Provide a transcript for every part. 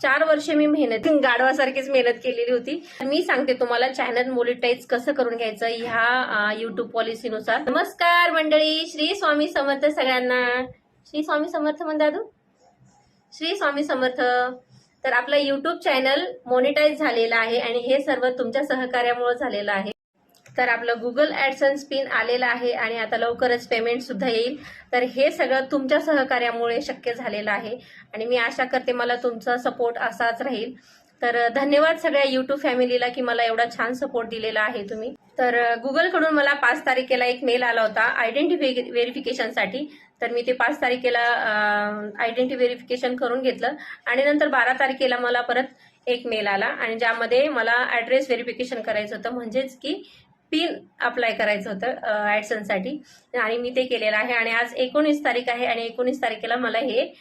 चार वर्ष मी मेहनत गाढवासारखीच मेहनत केलेली होती. मी सांगते तुम्हाला चॅनल मोनिटाईज कसं करून घ्यायचं ह्या युट्यूब पॉलिसीनुसार नमस्कार मंडळी श्री स्वामी समर्थ सगळ्यांना. श्री स्वामी समर्थ म्हण दादू. श्री स्वामी समर्थ. तर आपलं युट्यूब चॅनल मोनिटाईज झालेलं आहे आणि हे सर्व तुमच्या सहकार्यामुळे झालेलं आहे. तर आपलं गुगल ॲडसन्स पिन आलेलं आहे आणि आता लवकरच पेमेंट सुद्धा येईल. तर हे सगळं तुमच्या सहकार्यामुळे शक्य झालेलं आहे. आणि मी आशा करते मला तुमचा सपोर्ट असाच राहील. तर धन्यवाद सगळ्या युट्यूब फॅमिलीला की मला एवढा छान सपोर्ट दिलेला आहे तुम्ही. तर गुगलकडून मला पाच तारखेला एक मेल आला होता आयडेंटिफि व्हेरिफिकेशनसाठी तर मी ते पाच तारखेला आयडेंटिटी व्हेरिफिकेशन करून घेतलं. आणि नंतर बारा तारखेला मला परत एक मेल आला. आणि ज्यामध्ये मला ऍड्रेस व्हेरिफिकेशन करायचं होतं. म्हणजेच की पिन अप्लाय करायचं होतं ॲडसनसाठी आणि मी ते केलेलं आहे. आणि आज एकोणीस तारीख आहे आणि एकोणीस तारखेला मला हे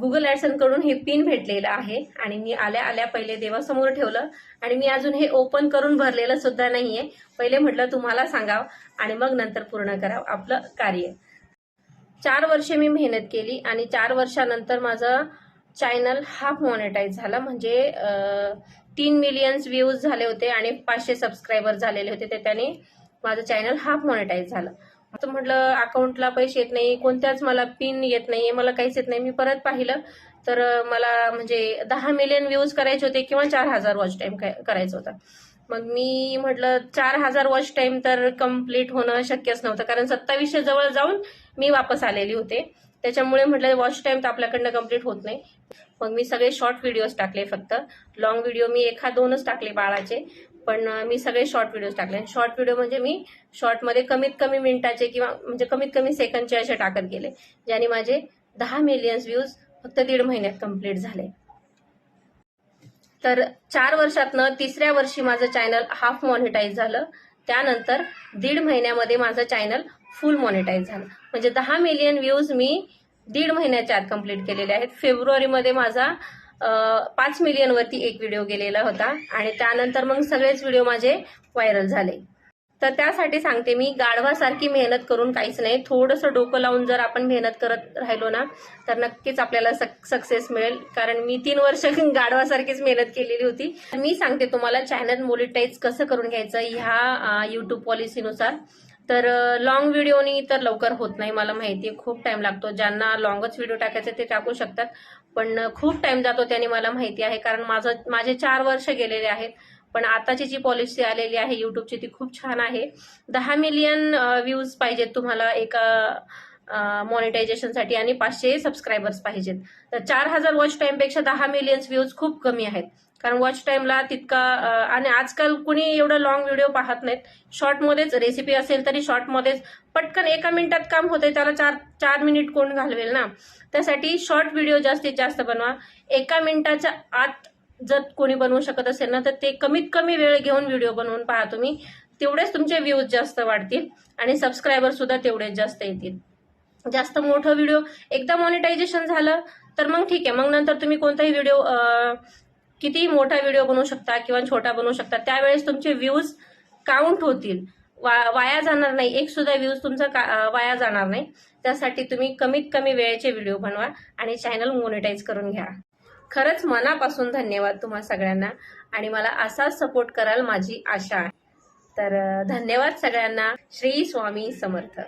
गुगल ॲडसनकडून हे पिन भेटलेलं आहे. आणि मी आल्या आल्या पहिले देवासमोर ठेवलं. आणि मी अजून हे ओपन करून भरलेलं सुद्धा नाहीये. पहिले म्हटलं तुम्हाला सांगाव आणि मग नंतर पूर्ण करावं. आपलं कार्य. चार वर्षे मी मेहनत केली आणि चार वर्षानंतर माझं चॅनल हाफ मॉनिटाईज झाला. म्हणजे तीन मिलियन्स व्ह्यूज झाले होते आणि पाचशे सबस्क्रायबर झालेले होते. ते त्याने माझं चॅनल हाफ मॉनिटाईज झालं. तर म्हटलं अकाउंटला पैसे येत नाही. कोणत्याच मला पिन येत नाही मला काहीच येत नाही. मी परत पाहिलं. तर मला म्हणजे दहा मिलियन व्ह्यूज करायचे होते किंवा चार हजार वॉच टाईम करायचा होता. मग मी म्हटलं चार हजार वॉच टाईम तर कंप्लीट होणं शक्यच नव्हतं. कारण सत्तावीसशे जवळ जाऊन मी वापस आलेली होते. त्याच्यामुळे म्हटलं वॉच टाईम तर आपल्याकडनं कंप्लीट होत नाही. मग मी सगळे शॉर्ट व्हिडिओज टाकले फक्त. लॉंग व्हिडिओ मी एखा दोनच टाकले बाळाचे. पण मी सगळे शॉर्ट व्हिडिओज टाकले. शॉर्ट व्हिडिओ म्हणजे मी शॉर्टमध्ये कमीत कमी मिनिटाचे किंवा म्हणजे कमीत कमी सेकंडचे असे टाकत गेले. ज्याने माझे दहा मिलियन्स व्ह्यूज फक्त दीड महिन्यात कंप्लीट झाले. तर चार वर्षातनं तिसऱ्या वर्षी माझं चॅनल हाफ मॉनिटाईज झालं. त्यानंतर दीड महिन्यामध्ये माझं चॅनल फुल मॉनिटाईज झालं. म्हणजे दहा मिलियन व्ह्यूज मी दीड महिन्याच्या आत कंप्लीट केलेले आहेत. फेब्रुवारीमध्ये माझा पाच मिलियनवरती एक व्हिडिओ गेलेला होता. आणि त्यानंतर मग सगळेच व्हिडिओ माझे व्हायरल झाले. तर त्यासाठी सांगते मी गाढवासारखी मेहनत करून काहीच नाही. थोडंसं डोकं लावून जर आपण मेहनत करत राहिलो ना तर नक्कीच आपल्याला सक्सेस मिळेल. कारण मी तीन वर्ष गाढवासारखीच मेहनत केलेली होती. मी सांगते तुम्हाला चॅनल मोनिटाईज कसं करून घ्यायचं ह्या युट्यूब पॉलिसीनुसार तर लॉंग व्हिडिओनी तर लवकर होत नाही मला माहिती. आहे खूप टाइम लागतो. ज्यांना लॉंगच व्हिडिओ टाकायचे ते टाकू शकतात. पण खूप टाइम जातो त्याने मला माहिती आहे. कारण माझं माझे चार वर्ष गेलेले आहेत. पण आताची जी पॉलिसी आलेली आहे युट्यूबची ती खूप छान आहे. दहा मिलियन व्ह्यूज पाहिजेत तुम्हाला एका मॉनिटायझेशनसाठी आणि पाचशे सबस्क्रायबर्स पाहिजेत. तर चार हजार वॉच टाईमपेक्षा दहा मिलियन्स व्ह्यूज खूप कमी आहेत. कारण वॉच टाईमला तितका आणि आजकाल कुणी एवढं लॉंग व्हिडिओ पाहत नाहीत. शॉर्टमध्येच रेसिपी असेल तरी शॉर्टमध्येच पटकन एका मिनिटात काम होतंय त्याला चार चार मिनिट कोण घालवेल ना? त्यासाठी शॉर्ट व्हिडिओ जास्तीत जास्त बनवा. एका मिनिटाच्या आत जर कोणी बनवू शकत असेल ना तर ते कमीत कमी वेळ घेऊन व्हिडिओ बनवून पहा तुम्ही. तेवढेच तुमचे व्ह्यूज जास्त वाढतील आणि सबस्क्रायबर सुद्धा तेवढेच जास्त येतील. जास्त मोठं व्हिडिओ एकदा मॉनिटायझेशन झालं तर मग ठीक आहे. मग नंतर तुम्ही कोणताही व्हिडिओ किती मोठा व्हिडिओ बनवू शकता किंवा छोटा बनवू शकता त्यावेळेस तुमचे व्ह्यूज काउंट होतील. वा वाया जाणार नाही. एक सुद्धा व्ह्यूज तुमचा का- वाया जाणार नाही. त्यासाठी तुम्ही कमीत कमी वेळेचे व्हिडिओ बनवा आणि चॅनल मोनिटाईज करून घ्या. खरंच मनापासून धन्यवाद तुम्हा सगळ्यांना. आणि मला असाच सपोर्ट कराल माझी आशा आहे. तर धन्यवाद सगळ्यांना. श्री स्वामी समर्थ.